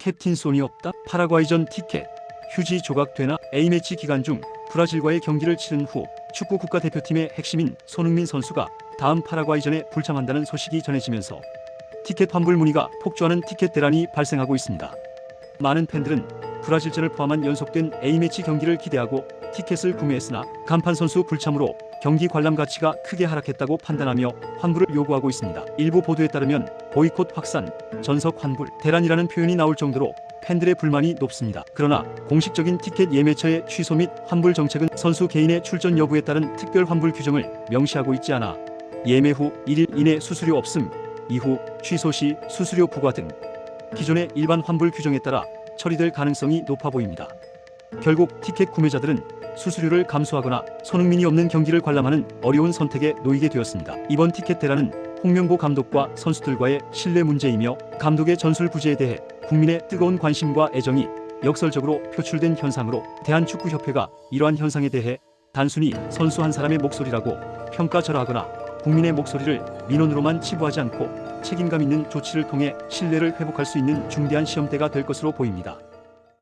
캡틴 손이 없다. 파라과이전 티켓. 휴지 조각되나 A매치 기간 중 브라질과의 경기를 치른 후 축구 국가대표팀의 핵심인 손흥민 선수가 다음 파라과이전에 불참한다는 소식이 전해지면서 티켓 환불 문의가 폭주하는 티켓 대란이 발생하고 있습니다. 많은 팬들은 브라질전을 포함한 연속된 A매치 경기를 기대하고 티켓을 구매했으나 간판 선수 불참으로 경기 관람 가치가 크게 하락했다고 판단하며 환불을 요구하고 있습니다. 일부 보도에 따르면 보이콧 확산, 전석 환불, 대란이라는 표현이 나올 정도로 팬들의 불만이 높습니다. 그러나 공식적인 티켓 예매처의 취소 및 환불 정책은 선수 개인의 출전 여부에 따른 특별 환불 규정을 명시하고 있지 않아 예매 후 1일 이내 수수료 없음, 이후 취소 시 수수료 부과 등 기존의 일반 환불 규정에 따라 처리될 가능성이 높아 보입니다. 결국 티켓 구매자들은 수수료를 감수하거나 손흥민이 없는 경기를 관람하는 어려운 선택에 놓이게 되었습니다. 이번 티켓 대란은 홍명보 감독과 선수들과의 신뢰 문제이며 감독의 전술 부재에 대해 국민의 뜨거운 관심과 애정이 역설적으로 표출된 현상으로 대한축구협회가 이러한 현상에 대해 단순히 선수 한 사람의 목소리라고 평가절하하거나 국민의 목소리를 민원으로만 치부하지 않고 책임감 있는 조치를 통해 신뢰를 회복할 수 있는 중대한 시험대가 될 것으로 보입니다.